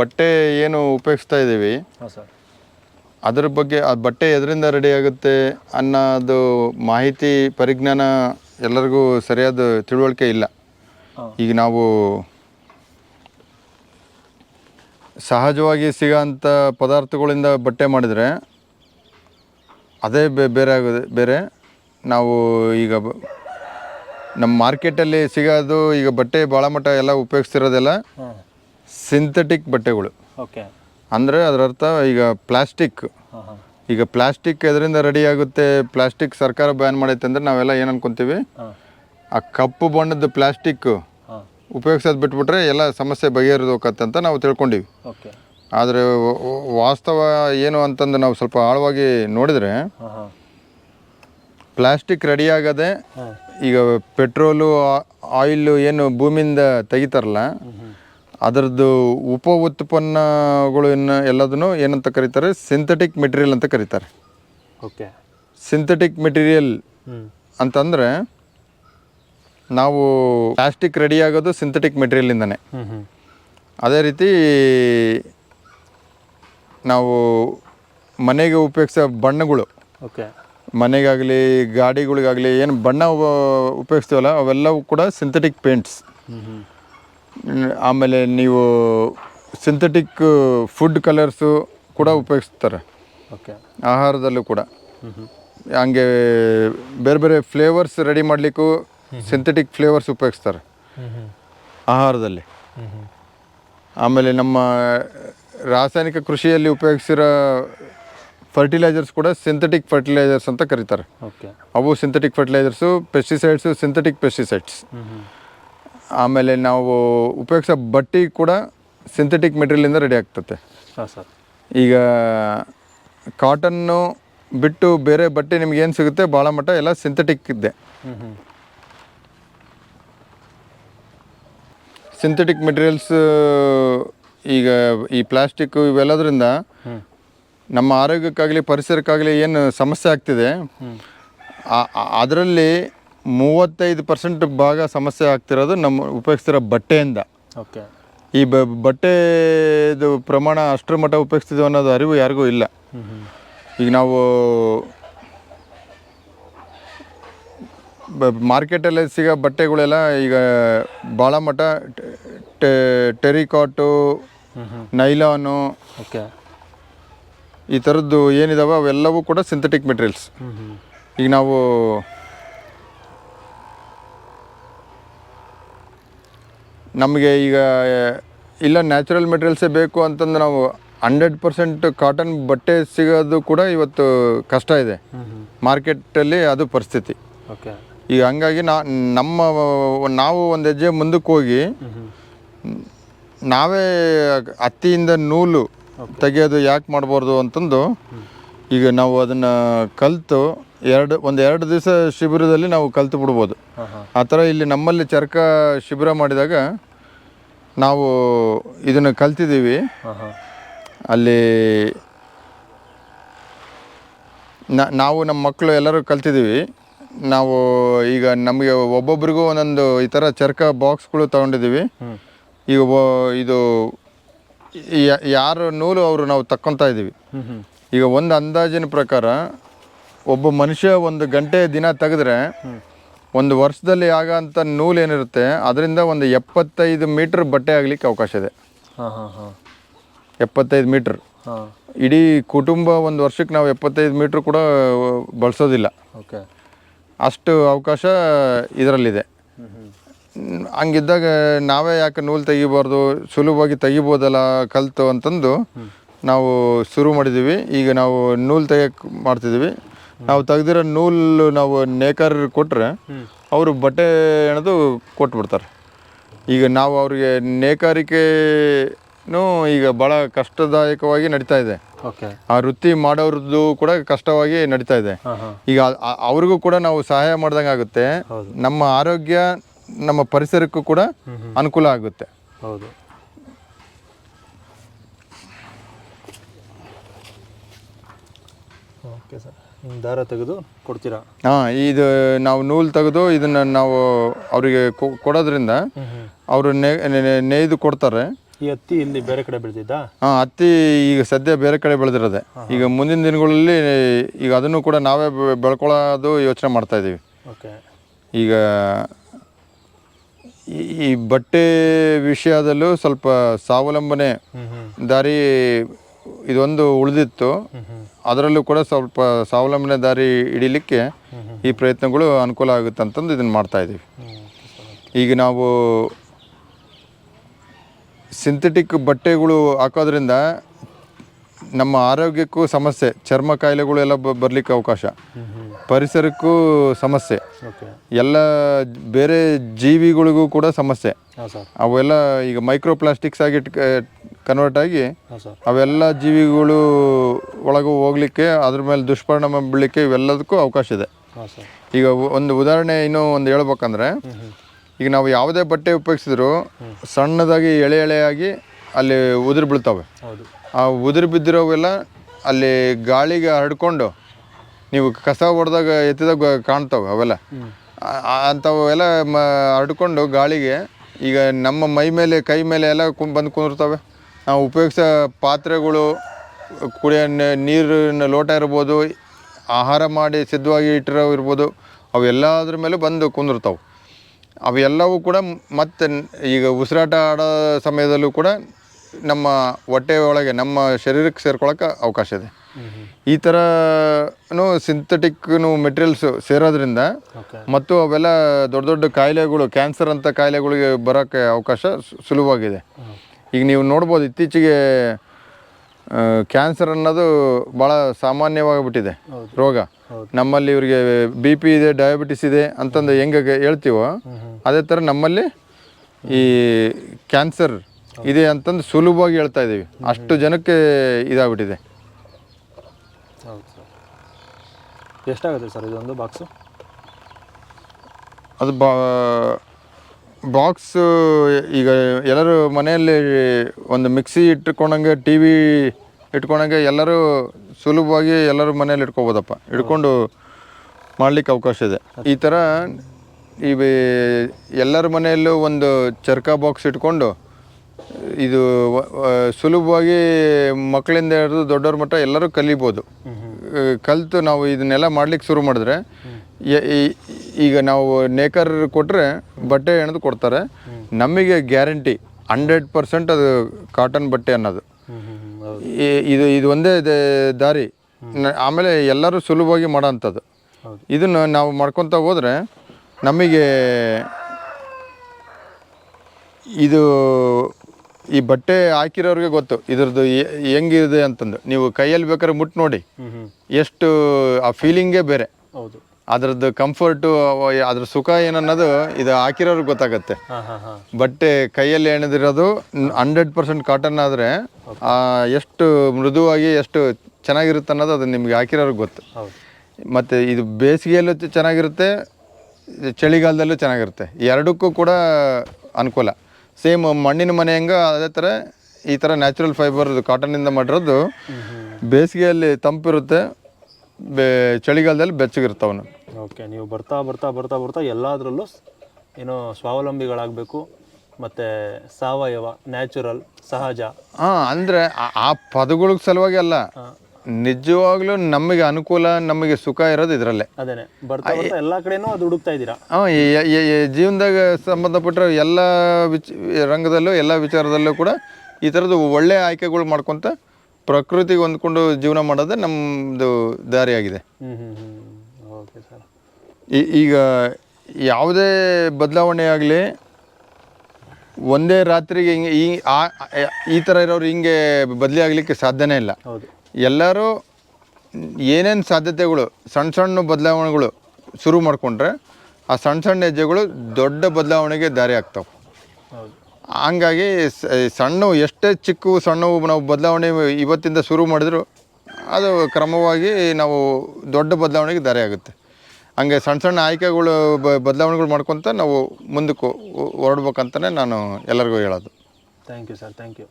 ಬಟ್ಟೆ ಏನು ಉಪಯೋಗಿಸ್ತಾ ಇದ್ದೀವಿ. ಹಾಂ ಸರ್. ಅದ್ರ ಬಗ್ಗೆ ಆ ಬಟ್ಟೆ ಎದರಿಂದ ರೆಡಿ ಆಗುತ್ತೆ ಅನ್ನೋದು ಮಾಹಿತಿ ಪರಿಜ್ಞಾನ ಎಲ್ಲರಿಗೂ ಸರಿಯಾದ ತಿಳುವಳಿಕೆ ಇಲ್ಲ. ಈಗ ನಾವು ಸಹಜವಾಗಿ ಸಿಗೋಂಥ ಪದಾರ್ಥಗಳಿಂದ ಬಟ್ಟೆ ಮಾಡಿದರೆ ಅದೇ ಬೇರೆ ಆಗೋದು ಬೇರೆ. ನಾವು ಈಗ ನಮ್ಮ ಮಾರ್ಕೆಟಲ್ಲಿ ಸಿಗೋದು ಈಗ ಬಟ್ಟೆ ಭಾಳ ಮಟ್ಟ ಎಲ್ಲ ಉಪಯೋಗಿಸ್ತಿರೋದೆಲ್ಲ ಸಿಂಥೆಟಿಕ್ ಬಟ್ಟೆಗಳು. ಓಕೆ ಅಂದರೆ ಅದರ ಅರ್ಥ ಈಗ ಪ್ಲಾಸ್ಟಿಕ್. ಈಗ ಪ್ಲಾಸ್ಟಿಕ್ ಎದರಿಂದ ರೆಡಿ ಆಗುತ್ತೆ ಪ್ಲಾಸ್ಟಿಕ್ ಸರ್ಕಾರ ಬ್ಯಾನ್ ಮಾಡೈತೆ ಅಂದ್ರೆ ನಾವೆಲ್ಲ ಏನು ಅನ್ಕೊಂತೀವಿ? ಆ ಕಪ್ಪು ಬಣ್ಣದ ಪ್ಲಾಸ್ಟಿಕ್ ಉಪಯೋಗಿಸೋದು ಬಿಟ್ಬಿಟ್ರೆ ಎಲ್ಲ ಸಮಸ್ಯೆ ಬಗೆಹರಿದೋಕತ್ತಂತ ನಾವು ತಿಳ್ಕೊಂಡಿವಿ. ಆದರೆ ವಾಸ್ತವ ಏನು ಅಂತಂದು ನಾವು ಸ್ವಲ್ಪ ಆಳವಾಗಿ ನೋಡಿದರೆ ಪ್ಲಾಸ್ಟಿಕ್ ರೆಡಿ ಆಗದೆ ಈಗ ಪೆಟ್ರೋಲು ಆಯಿಲ್ ಏನು ಭೂಮಿಯಿಂದ ತೆಗಿತಾರಲ್ಲ ಅದರದ್ದು ಉಪ ಉತ್ಪನ್ನಗಳು ಇನ್ನು ಎಲ್ಲದನ್ನು ಏನಂತ ಕರೀತಾರೆ? ಸಿಂಥೆಟಿಕ್ ಮೆಟೀರಿಯಲ್ ಅಂತ ಕರೀತಾರೆ. ಓಕೆ. ಸಿಂಥೆಟಿಕ್ ಮೆಟೀರಿಯಲ್ ಅಂತಂದರೆ ನಾವು ಪ್ಲಾಸ್ಟಿಕ್ ರೆಡಿ ಆಗೋದು ಸಿಂಥೆಟಿಕ್ ಮೆಟೀರಿಯಲಿಂದನೇ ಹ್ಞೂ ಹ್ಞೂ ಅದೇ ರೀತಿ ನಾವು ಮನೆಗೆ ಉಪಯೋಗಿಸೋ ಬಣ್ಣಗಳು. ಓಕೆ. ಮನೆಗಾಗಲಿ ಗಾಡಿಗಳಿಗಾಗಲಿ ಏನು ಬಣ್ಣ ಉಪ- ಉಪಯೋಗಿಸ್ತೀವಲ್ಲ ಅವೆಲ್ಲವೂ ಕೂಡ ಸಿಂಥೆಟಿಕ್ ಪೇಂಟ್ಸ್ ಆಮೇಲೆ ನೀವು ಸಿಂಥೆಟಿಕ್ ಫುಡ್ ಕಲರ್ಸು ಕೂಡ ಉಪಯೋಗಿಸ್ತಾರೆ. ಓಕೆ ಆಹಾರದಲ್ಲೂ ಕೂಡ. ಹಂಗೆ ಬೇರೆ ಬೇರೆ ಫ್ಲೇವರ್ಸ್ ರೆಡಿ ಮಾಡಲಿಕ್ಕೂ ಸಿಂಥೆಟಿಕ್ ಫ್ಲೇವರ್ಸ್ ಉಪಯೋಗಿಸ್ತಾರೆ. ಆಹಾರದಲ್ಲಿ. ಆಮೇಲೆ ನಮ್ಮ ರಾಸಾಯನಿಕ ಕೃಷಿಯಲ್ಲಿ ಉಪಯೋಗಿಸಿರೋ ಫರ್ಟಿಲೈಸರ್ಸ್ ಕೂಡ ಸಿಂಥೆಟಿಕ್ ಫರ್ಟಿಲೈಸರ್ಸ್ ಅಂತ ಕರೀತಾರೆ. ಅವು synthetic fertilisers pesticides synthetic pesticides ಆಮೇಲೆ ನಾವು ಉಪಯೋಗಿಸೋ ಬಟ್ಟೆ ಕೂಡ ಸಿಂಥೆಟಿಕ್ ಮೆಟೀರಿಯಲಿಂದ ರೆಡಿ ಆಗ್ತದೆ ಹಾಂ ಸರ್. ಈಗ ಕಾಟನ್ನು ಬಿಟ್ಟು ಬೇರೆ ಬಟ್ಟೆ ನಿಮ್ಗೆ ಏನು ಸಿಗುತ್ತೆ? ಭಾಳ ಮಟ್ಟ ಎಲ್ಲ ಸಿಂಥೆಟಿಕ್ ಇದೆ. ಸಿಂಥೆಟಿಕ್ ಮೆಟೀರಿಯಲ್ಸ್ ಈಗ ಈ ಪ್ಲಾಸ್ಟಿಕ್ ಇವೆಲ್ಲದರಿಂದ ನಮ್ಮ ಆರೋಗ್ಯಕ್ಕಾಗಲಿ ಪರಿಸರಕ್ಕಾಗಲಿ ಏನು ಸಮಸ್ಯೆ ಆಗ್ತಿದೆ ಅದರಲ್ಲಿ ಮೂವತ್ತೈದು ಪರ್ಸೆಂಟ್ ಭಾಗ ಸಮಸ್ಯೆ ಆಗ್ತಿರೋದು ನಮ್ಮ ಉಪಯೋಗಿಸ್ತಿರೋ ಬಟ್ಟೆಯಿಂದ. ಓಕೆ. ಈ ಬ ಬಟ್ಟೆದು ಪ್ರಮಾಣ ಅಷ್ಟರ ಮಟ್ಟ ಉಪಯೋಗಿಸ್ತಿದ್ದೀವಿ ಅನ್ನೋದು ಅರಿವು ಯಾರಿಗೂ ಇಲ್ಲ. ಈಗ ನಾವು ಮಾರ್ಕೆಟಲ್ಲಿ ಸಿಗೋ ಬಟ್ಟೆಗಳೆಲ್ಲ ಈಗ ಭಾಳ ಮಟ್ಟ ಟೆರಿಕಾಟು ನೈಲಾನು ಓಕೆ. ಈ ಥರದ್ದು ಏನಿದಾವೆ ಅವೆಲ್ಲವೂ ಕೂಡ ಸಿಂಥೆಟಿಕ್ ಮೆಟೀರಿಯಲ್ಸ್ ಈಗ ನಾವು ನಮಗೆ ಈಗ ಇಲ್ಲ ನ್ಯಾಚುರಲ್ ಮೆಟೀರಿಯಲ್ಸೇ ಬೇಕು ಅಂತಂದ್ರೆ ನಾವು ಹಂಡ್ರೆಡ್ ಪರ್ಸೆಂಟ್ ಕಾಟನ್ ಬಟ್ಟೆ ಸಿಗೋದು ಕೂಡ ಇವತ್ತು ಕಷ್ಟ ಇದೆ. ಮಾರ್ಕೆಟಲ್ಲಿ ಅದು ಪರಿಸ್ಥಿತಿ. ಓಕೆ. ಈಗ ಹಂಗಾಗಿ ನಾ ನಮ್ಮ ನಾವು ಒಂದು ಹೆಜ್ಜೆ ಮುಂದಕ್ಕೆ ಹೋಗಿ ನಾವೇ ಹತ್ತಿಯಿಂದ ನೂಲು ತೆಗೆಯೋದು ಯಾಕೆ ಮಾಡಬಾರ್ದು ಅಂತಂದು ಈಗ ನಾವು ಅದನ್ನು ಕಲಿತು ಎರಡು ಒಂದು ಎರಡು ದಿವಸ ಶಿಬಿರದಲ್ಲಿ ನಾವು ಕಲ್ತು ಬಿಡ್ಬೋದು. ಆ ಥರ ಇಲ್ಲಿ ನಮ್ಮಲ್ಲಿ ಚರ್ಕ ಶಿಬಿರ ಮಾಡಿದಾಗ ನಾವು ಇದನ್ನು ಕಲ್ತಿದ್ದೀವಿ. ಅಲ್ಲಿ ನಾವು ನಮ್ಮ ಮಕ್ಕಳು ಎಲ್ಲರೂ ಕಲ್ತಿದ್ದೀವಿ. ನಾವು ಈಗ ನಮಗೆ ಒಬ್ಬೊಬ್ರಿಗೂ ಒಂದೊಂದು ಈ ಥರ ಚರ್ಕ ಬಾಕ್ಸ್ಗಳು ತೊಗೊಂಡಿದ್ದೀವಿ. ಈಗ ಇದು ಯ- ಯಾರು ನೂಲು ಅವರು ನಾವು ತಕ್ಕೊತಾ ಇದ್ದೀವಿ. ಈಗ ಒಂದು ಅಂದಾಜಿನ ಪ್ರಕಾರ ಒಬ್ಬ ಮನುಷ್ಯ ಒಂದು ಗಂಟೆ ದಿನ ತೆಗೆದ್ರೆ ಒಂದು ವರ್ಷದಲ್ಲಿ ಆಗಂತ ನೂಲು ಏನಿರುತ್ತೆ ಅದರಿಂದ ಒಂದು ಎಪ್ಪತ್ತೈದು ಮೀಟ್ರ್ ಬಟ್ಟೆ ಆಗಲಿಕ್ಕೆ ಅವಕಾಶ ಇದೆ. ಎಪ್ಪತ್ತೈದು ಮೀಟ್ರ್. ಇಡೀ ಕುಟುಂಬ ಒಂದು ವರ್ಷಕ್ಕೆ ನಾವು ಎಪ್ಪತ್ತೈದು ಮೀಟ್ರ್ ಕೂಡ ಬಳಸೋದಿಲ್ಲ. ಓಕೆ. ಅಷ್ಟು ಅವಕಾಶ ಇದರಲ್ಲಿದೆ. ಹಂಗಿದ್ದಾಗ ನಾವೇ ಯಾಕೆ ನೂಲು ತೆಗಿಬಾರ್ದು ಸುಲಭವಾಗಿ ತೆಗಿಬೋದಲ್ಲ ಕಲ್ತು ಅಂತಂದು ನಾವು ಶುರು ಮಾಡಿದ್ದೀವಿ. ಈಗ ನಾವು ನೂಲು ತೆಗಿಯಕ್ಕೆ ಮಾಡ್ತಿದ್ದೀವಿ. ನಾವು ತೆಗ್ದಿರೋ ನೂಲು ನಾವು ನೇಕರ್ ಕೊಟ್ಟರೆ ಅವರು ಬಟ್ಟೆ ಎಣೆದು ಕೊಟ್ಬಿಡ್ತಾರೆ. ಈಗ ನಾವು ಅವರಿಗೆ ನೇಕಾರಿಕೆನೂ ಈಗ ಭಾಳ ಕಷ್ಟದಾಯಕವಾಗಿ ನಡೀತಾ ಇದೆ. ಓಕೆ. ಆ ವೃತ್ತಿ ಮಾಡೋರದ್ದು ಕೂಡ ಕಷ್ಟವಾಗಿ ನಡೀತಾ ಇದೆ. ಈಗ ಅವ್ರಿಗೂ ಕೂಡ ನಾವು ಸಹಾಯ ಮಾಡ್ದಂಗೆ ಆಗುತ್ತೆ. ನಮ್ಮ ಆರೋಗ್ಯ ನಮ್ಮ ಪರಿಸರಕ್ಕೂ ಕೂಡ ಅನುಕೂಲ ಆಗುತ್ತೆ. ಹೌದು ಓಕೆ ಸರ್ ಹಿಂಗೆ ದಾರ ತೆಗೆದು ಕೊಡ್ತೀರಾ? ಹಾಂ ಇದು ನಾವು ನೂಲು ತೆಗೆದು ಇದನ್ನು ನಾವು ಅವರಿಗೆ ಕೊಡೋದ್ರಿಂದ ಅವರು ನೇಯ್ದು ಕೊಡ್ತಾರೆ. ಈ ಹತ್ತಿ ಇಲ್ಲಿ ಬೇರೆ ಕಡೆ ಬೆಳೆದಿದ್ದಾ? ಹಾಂ ಹತ್ತಿ ಈಗ ಸದ್ಯ ಬೇರೆ ಕಡೆ ಬೆಳೆದಿರೋದೆ. ಈಗ ಮುಂದಿನ ದಿನಗಳಲ್ಲಿ ಈಗ ಅದನ್ನು ಕೂಡ ನಾವೇ ಬೆಳ್ಕೊಳ್ಳೋದು ಯೋಚನೆ ಮಾಡ್ತಾ ಇದ್ದೀವಿ. ಓಕೆ. ಈಗ ಈ- ಬಟ್ಟೆ ವಿಷಯದಲ್ಲೂ ಸ್ವಲ್ಪ ಸ್ವಾವಲಂಬನೆ ದಾರಿ ಇದೊಂದು ಉಳಿದಿತ್ತು. ಅದರಲ್ಲೂ ಕೂಡ ಸ್ವಲ್ಪ ಸ್ವಾವಲಂಬನೆ ದಾರಿ ಹಿಡಿಲಿಕ್ಕೆ ಈ ಪ್ರಯತ್ನಗಳು ಅನುಕೂಲ ಆಗುತ್ತೆ ಅಂತಂದು ಇದನ್ನು ಮಾಡ್ತಾ ಇದ್ದೀವಿ. ಈಗ ನಾವು ಸಿಂಥೆಟಿಕ್ ಬಟ್ಟೆಗಳು ಹಾಕೋದ್ರಿಂದ ನಮ್ಮ ಆರೋಗ್ಯಕ್ಕೂ ಸಮಸ್ಯೆ ಚರ್ಮ ಕಾಯಿಲೆಗಳು ಎಲ್ಲ ಬರಲಿಕ್ಕೆ ಅವಕಾಶ. ಪರಿಸರಕ್ಕೂ ಸಮಸ್ಯೆ. ಎಲ್ಲ ಬೇರೆ ಜೀವಿಗಳಿಗೂ ಕೂಡ ಸಮಸ್ಯೆ. ಅವೆಲ್ಲ ಈಗ ಮೈಕ್ರೋ ಪ್ಲಾಸ್ಟಿಕ್ಸ್ ಆಗಿ ಕನ್ವರ್ಟ್ ಆಗಿ ಅವೆಲ್ಲ ಜೀವಿಗಳು ಒಳಗೂ ಹೋಗ್ಲಿಕ್ಕೆ ಅದ್ರ ಮೇಲೆ ದುಷ್ಪರಿಣಾಮ ಬೀಳಲಿಕ್ಕೆ ಇವೆಲ್ಲದಕ್ಕೂ ಅವಕಾಶ ಇದೆ. ಈಗ ಒಂದು ಉದಾಹರಣೆ ಇನ್ನೂ ಒಂದು ಹೇಳ್ಬೇಕಂದ್ರೆ ಈಗ ನಾವು ಯಾವುದೇ ಬಟ್ಟೆ ಉಪಯೋಗಿಸಿದ್ರು ಸಣ್ಣದಾಗಿ ಎಳೆ ಎಳೆಯಾಗಿ ಅಲ್ಲಿ ಉದುರು ಬೀಳ್ತವೆ. ಆ ಉದುರು ಬಿದ್ದಿರೋವೆಲ್ಲ ಅಲ್ಲಿ ಗಾಳಿಗೆ ಹರಡ್ಕೊಂಡು ನೀವು ಕಸ ಹೊಡೆದಾಗ ಎತ್ತಿದಾಗ ಕಾಣ್ತವೆ ಅವೆಲ್ಲ. ಅಂಥವೆಲ್ಲ ಮ ಹರಡ್ಕೊಂಡು ಗಾಳಿಗೆ ಈಗ ನಮ್ಮ ಮೈ ಮೇಲೆ ಕೈ ಮೇಲೆ ಎಲ್ಲ ಕು ಬಂದು ಕುಂದಿರ್ತವೆ. ನಾವು ಉಪಯೋಗಿಸೋ ಪಾತ್ರೆಗಳು ಕುಡಿಯೋ ನೀರಿನ ಲೋಟ ಇರ್ಬೋದು ಆಹಾರ ಮಾಡಿ ಸಿದ್ಧವಾಗಿ ಇಟ್ಟಿರೋ ಇರ್ಬೋದು ಅವೆಲ್ಲದ್ರ ಮೇಲೆ ಬಂದು ಕುಂದಿರ್ತಾವೆ. ಅವೆಲ್ಲವೂ ಕೂಡ ಮತ್ತೆ ಈಗ ಉಸಿರಾಟ ಆಡೋ ಸಮಯದಲ್ಲೂ ಕೂಡ ನಮ್ಮ ಹೊಟ್ಟೆ ಒಳಗೆ ನಮ್ಮ ಶರೀರಕ್ಕೆ ಸೇರ್ಕೊಳಕ್ಕೆ ಅವಕಾಶ ಇದೆ. ಈ ಥರನೂ ಸಿಂಥೆಟಿಕ್ನು ಮೆಟೀರಿಯಲ್ಸು ಸೇರೋದ್ರಿಂದ ಮತ್ತು ಅವೆಲ್ಲ ದೊಡ್ಡ ದೊಡ್ಡ ಕಾಯಿಲೆಗಳು ಕ್ಯಾನ್ಸರ್ ಅಂತ ಕಾಯಿಲೆಗಳಿಗೆ ಬರೋಕ್ಕೆ ಅವಕಾಶ ಸುಲಭವಾಗಿದೆ. ಈಗ ನೀವು ನೋಡ್ಬೋದು ಇತ್ತೀಚೆಗೆ ಕ್ಯಾನ್ಸರ್ ಅನ್ನೋದು ಭಾಳ ಸಾಮಾನ್ಯವಾಗಿಬಿಟ್ಟಿದೆ. ರೋಗ. ನಮ್ಮಲ್ಲಿ ಇವರಿಗೆ ಬಿ ಪಿ ಇದೆ ಡಯಾಬಿಟಿಸ್ ಇದೆ ಅಂತಂದು ಹೆಂಗೆ ಹೇಳ್ತೀವೋ ಅದೇ ಥರ ನಮ್ಮಲ್ಲಿ ಈ ಕ್ಯಾನ್ಸರ್ ಇದೆ ಅಂತಂದು ಸುಲಭವಾಗಿ ಹೇಳ್ತಾ ಇದ್ದೀವಿ. ಅಷ್ಟು ಜನಕ್ಕೆ ಇದಾಗ್ಬಿಟ್ಟಿದೆ. ಎಷ್ಟಾಗುತ್ತೆ ಸರ್ ಇದೊಂದು ಬಾಕ್ಸು ಅದು ಬಾ ಬಾಕ್ಸ್ ಈಗ ಎಲ್ಲರೂ ಮನೆಯಲ್ಲಿ ಒಂದು ಮಿಕ್ಸಿ ಇಟ್ಕೊಂಡಂಗೆ ಟಿ ವಿ ಇಟ್ಕೊಂಡಂಗೆ ಎಲ್ಲರೂ ಸುಲಭವಾಗಿ ಎಲ್ಲರೂ ಮನೇಲಿ ಇಟ್ಕೋಬೋದಪ್ಪ. ಇಟ್ಕೊಂಡು ಮಾಡಲಿಕ್ಕೆ ಅವಕಾಶ ಇದೆ. ಈ ಥರ ಈ ಎಲ್ಲರ ಮನೆಯಲ್ಲೂ ಒಂದು ಚರ್ಕ ಬಾಕ್ಸ್ ಇಟ್ಕೊಂಡು ಇದು ಸುಲಭವಾಗಿ ಮಕ್ಕಳಿಂದ ಹಿಡಿದು ದೊಡ್ಡವ್ರ ಮಟ್ಟ ಎಲ್ಲರೂ ಕಲಿಬೋದು. ಕಲ್ತು ನಾವು ಇದನ್ನೆಲ್ಲ ಮಾಡ್ಲಿಕ್ಕೆ ಶುರು ಮಾಡಿದ್ರೆ ಈಗ ನಾವು ನೇಕರ್ ಕೊಟ್ಟರೆ ಬಟ್ಟೆ ಹೆಣದು ಕೊಡ್ತಾರೆ. ನಮಗೆ ಗ್ಯಾರಂಟಿ ಹಂಡ್ರೆಡ್ ಪರ್ಸೆಂಟ್ ಅದು ಕಾಟನ್ ಬಟ್ಟೆ ಅನ್ನೋದು. ಇದು ಇದು ಒಂದೇ ದಾರಿ. ಆಮೇಲೆ ಎಲ್ಲರೂ ಸುಲಭವಾಗಿ ಮಾಡೋ ಅಂಥದ್ದು ಇದನ್ನು ನಾವು ಮಾಡ್ಕೊತ ಹೋದರೆ ನಮಗೆ ಇದು ಈ ಬಟ್ಟೆ ಹಾಕಿರೋರಿಗೆ ಗೊತ್ತು ಇದ್ರದ್ದು ಹೆಂಗಿದೆ ಅಂತಂದು. ನೀವು ಕೈಯಲ್ಲಿ ಬೇಕಾದ್ರೆ ಮುಟ್ಟು ನೋಡಿ. ಎಷ್ಟು ಆ ಫೀಲಿಂಗೇ ಬೇರೆ. ಹೌದು. ಅದ್ರದ್ದು ಕಂಫರ್ಟು ಅದ್ರ ಸುಖ ಏನನ್ನೋದು ಇದು ಹಾಕಿರೋರ್ಗೆ ಗೊತ್ತಾಗತ್ತೆ. ಬಟ್ಟೆ ಕೈಯಲ್ಲಿ ಎಣದಿರೋದು ಹಂಡ್ರೆಡ್ ಪರ್ಸೆಂಟ್ ಕಾಟನ್ ಆದರೆ ಎಷ್ಟು ಮೃದುವಾಗಿ ಎಷ್ಟು ಚೆನ್ನಾಗಿರುತ್ತೆ ಅನ್ನೋದು ಅದು ನಿಮ್ಗೆ ಹಾಕಿರೋರ್ಗೆ ಗೊತ್ತು. ಮತ್ತು ಇದು ಬೇಸಿಗೆಯಲ್ಲೂ ಚೆನ್ನಾಗಿರುತ್ತೆ ಚಳಿಗಾಲದಲ್ಲೂ ಚೆನ್ನಾಗಿರುತ್ತೆ. ಎರಡಕ್ಕೂ ಕೂಡ ಅನುಕೂಲ. ಸೇಮ್ ಮಣ್ಣಿನ ಮನೆ ಹೆಂಗೆ ಅದೇ ಥರ ಈ ಥರ ನ್ಯಾಚುರಲ್ ಫೈಬರ್ ಕಾಟನಿಂದ ಮಾಡಿರೋದು. ಬೇಸಿಗೆಯಲ್ಲಿ ತಂಪಿರುತ್ತೆ ಬೇ ಚಳಿಗಾಲದಲ್ಲಿ ಬೆಚ್ಚಗಿರ್ತಾವನು ಓಕೆ ನೀವು ಬರ್ತಾ ಬರ್ತಾ ಬರ್ತಾ ಬರ್ತಾ ಎಲ್ಲದರಲ್ಲೂ ಏನೋ ಸ್ವಾವಲಂಬಿಗಳಾಗಬೇಕು ಮತ್ತು ಸಾವಯವ ನ್ಯಾಚುರಲ್ ಸಹಜ. ಹಾಂ ಅಂದರೆ ಆ ಪದಗಳ ಸಲುವಾಗಿ ಅಲ್ಲ. ನಿಜವಾಗ್ಲೂ ನಮಗೆ ಅನುಕೂಲ ನಮಗೆ ಸುಖ ಇರೋದು ಇದರಲ್ಲೇ. ಅದೇ ಬರ್ತಾ ಬರ್ತಾ ಎಲ್ಲ ಕಡೆನೂ ಅದು ಹುಡುಕ್ತಾ ಇದ್ದೀರಾ? ಹಾಂ ಜೀವನದಾಗ ಸಂಬಂಧಪಟ್ಟ ಎಲ್ಲ ವಿಚ ರಂಗದಲ್ಲೂ ಎಲ್ಲ ವಿಚಾರದಲ್ಲೂ ಕೂಡ ಈ ಥರದ್ದು ಒಳ್ಳೆಯ ಆಯ್ಕೆಗಳು ಮಾಡ್ಕೊತ ಪ್ರಕೃತಿಗೆ ಹೊಂದ್ಕೊಂಡು ಜೀವನ ಮಾಡೋದೇ ನಮ್ಮದು ದಾರಿಯಾಗಿದೆ. ಹ್ಞೂ ಹ್ಞೂ ಹ್ಞೂ ಓಕೆ ಸರ್. ಈಗ ಯಾವುದೇ ಬದಲಾವಣೆ ಆಗಲಿ ಒಂದೇ ರಾತ್ರಿಗೆ ಹಿಂಗೆ ಈ ಆ- ಈ ಥರ ಇರೋರು ಹಿಂಗೆ ಬದಲಿ ಆಗಲಿಕ್ಕೆ ಸಾಧ್ಯನೇ ಇಲ್ಲ. ಎಲ್ಲರೂ ಏನೇನು ಸಾಧ್ಯತೆಗಳು ಸಣ್ಣ ಸಣ್ಣ ಬದಲಾವಣೆಗಳು ಶುರು ಮಾಡಿಕೊಂಡ್ರೆ ಆ ಸಣ್ಣ ಸಣ್ಣ ಹೆಜ್ಜೆಗಳು ದೊಡ್ಡ ಬದಲಾವಣೆಗೆ ದಾರಿ ಆಗ್ತಾವೆ. ಹಂಗಾಗಿ ಸಣ್ಣ ಎಷ್ಟೇ ಚಿಕ್ಕ ಸಣ್ಣವು ನಾವು ಬದಲಾವಣೆ ಇವತ್ತಿಂದ ಶುರು ಮಾಡಿದ್ರು ಅದು ಕ್ರಮವಾಗಿ ನಾವು ದೊಡ್ಡ ಬದಲಾವಣೆಗೆ ದಾರಿ ಆಗುತ್ತೆ. ಹಂಗೆ ಸಣ್ಣ ಸಣ್ಣ ಆಯ್ಕೆಗಳು ಬ ಬದಲಾವಣೆಗಳು ಮಾಡ್ಕೊತ ನಾವು ಮುಂದಕ್ಕೆ ಹೊರಡ್ಬೇಕಂತಲೇ ನಾನು ಎಲ್ಲರಿಗೂ ಹೇಳೋದು. Thank you sir, thank you.